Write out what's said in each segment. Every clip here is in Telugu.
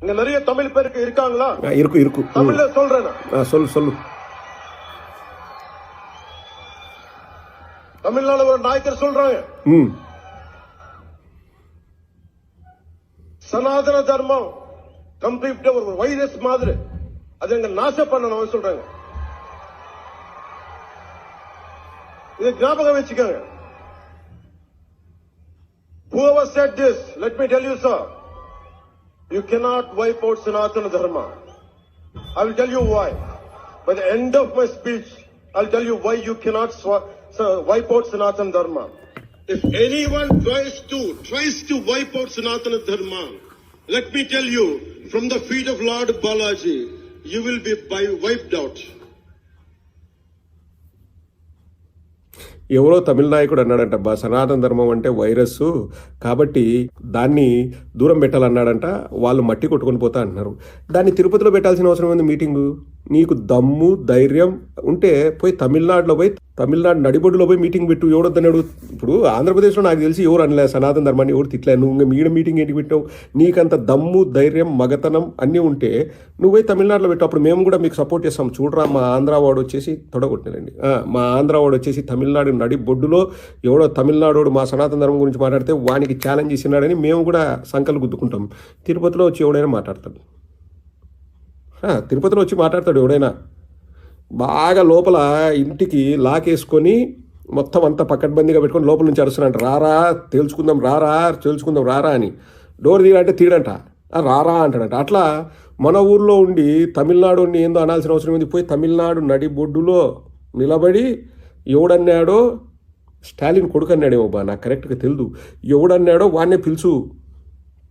இங்க நிறைய தமிழ் பேருக்கு இருக்காங்களா? ஆ, இருக்கு இருக்கு. ம். தமிழ்ல சொல்றேன் சொல்லு சொல்லு. தமிழ்நாடு ஒரு நாயக்கர் சொல்றாங்க. சனாதன தர்மம் கம்ப்ளீட்டா ஒரு வைரஸ் மாதிரி. அது எங்க நாச பண்ணணும் சொல்றாங்க. இது ஞாபகம் வச்சுக்கோங்க. Whoever said this, let me tell you, sir, you cannot wipe out Sanatana Dharma. I will tell you why. By the end of my speech, I'll tell you why you cannot wipe out Sanatana Dharma. If anyone tries to tries to wipe out Sanatana Dharma, let me tell you, from the feet of Lord Balaji, you will be by- wiped out. ఎవరో తమిళ నాయకుడు అన్నాడంట బా సనాతన ధర్మం అంటే వైరస్ కాబట్టి దాన్ని దూరం పెట్టాలన్నాడంట వాళ్ళు మట్టి కొట్టుకొని పోతా అంటున్నారు. దాన్ని తిరుపతిలో పెట్టాల్సిన అవసరం ఉంది మీటింగు? నీకు దమ్ము ధైర్యం ఉంటే పోయి తమిళనాడులో పోయి తమిళనాడు నడిబొడ్డులో పోయి మీటింగ్ పెట్టు ఎవడొద్దన్నాడు ఇప్పుడు ఆంధ్రప్రదేశ్లో నాకు తెలిసి ఎవరు అనలే సనాతన ధర్మాన్ని ఎవరు తిట్లే నువ్వు ఇంకా మీడ మీటింగ్ ఏంటి పెట్టావు? నీకంత దమ్ము ధైర్యం మగతనం అన్నీ ఉంటే నువ్వే తమిళనాడులో పెట్టు. అప్పుడు మేము కూడా మీకు సపోర్ట్ చేస్తాం. చూడరా మా ఆంధ్ర వాడు వచ్చేసి తొడగొట్టినండి మా ఆంధ్ర వాడు వచ్చేసి తమిళనాడు నడిబొడ్డులో ఎవడో తమిళనాడు మా సనాతన ధర్మం గురించి మాట్లాడితే వానికి ఛాలెంజ్ ఇచ్చినాడని మేము కూడా సంకలు గుద్దుకుంటాం. తిరుపతిలో వచ్చి ఎవడైనా మాట్లాడతాడు. తిరుపతిలో వచ్చి మాట్లాడతాడు ఎవడైనా. బాగా లోపల ఇంటికి లాకేసుకొని మొత్తం అంతా పక్కడబందీగా పెట్టుకొని లోపల నుంచి అరుస్తున్నాడు రారా తేల్చుకుందాం రారా తేల్చుకుందాం రారా అని. డోర్ తీరంటే. తీడంట రారా అంటాడంట. అట్లా మన ఊర్లో ఉండి తమిళనాడు ఏందో అనాల్సిన అవసరం ఉంది పోయి తమిళనాడు నడి బొడ్డులో నిలబడి ఎవడన్నాడో స్టాలిన్ కొడుకు అన్నాడేమో బా నాకు కరెక్ట్గా తెలియదు ఎవడన్నాడో వాడినే పిలుచు.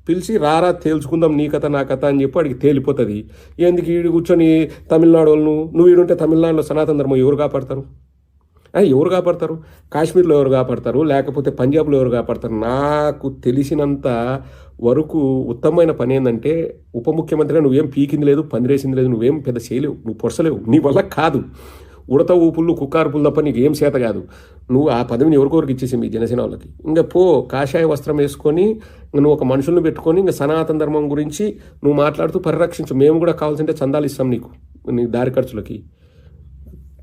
పిలిచి రారా తేల్చుకుందాం నీ కథ నా కథ అని చెప్పి అడిగి తేలిపోతుంది. ఎందుకు ఈడు కూర్చొని తమిళనాడు వాళ్ళను నువ్వు ఈడుంటే తమిళనాడులో సనాతన ధర్మం ఎవరు కాపాడతారు? ఎవరు కాపాడతారు? కాశ్మీర్లో ఎవరు కాపాడతారు? లేకపోతే పంజాబ్లో ఎవరు కాపాడతారు? నాకు తెలిసినంత వరకు ఉత్తమమైన పని ఏంటంటే ఉప ముఖ్యమంత్రిగా నువ్వేం పీకింది లేదు పందిరేసింది లేదు నువ్వేం పెద్ద చేయలేవు నువ్వు పొరసలేవు నీ వల్ల కాదు. ఉడత ఊపుళ్ళు కుక్కారుపులు తప్ప నీకు ఏం చేత కాదు. నువ్వు ఆ పదవిని ఎవరికొరకు ఇచ్చేసి మీ జనసేన వాళ్ళకి? ఇంకా పో కాషాయ వస్త్రం వేసుకొని నువ్వు ఒక మనుషులను పెట్టుకొని ఇంకా సనాతన ధర్మం గురించి నువ్వు మాట్లాడుతూ పరిరక్షించు. మేము కూడా కావాల్సింటే చందాలు ఇస్తాం నీకు నీ దారి ఖర్చులకి.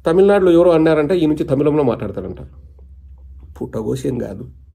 తమిళనాడులో ఎవరో అన్నారంటే ఈ నుంచి తమిళంలో మాట్లాడతారంట. పుట్టగోసేం కాదు.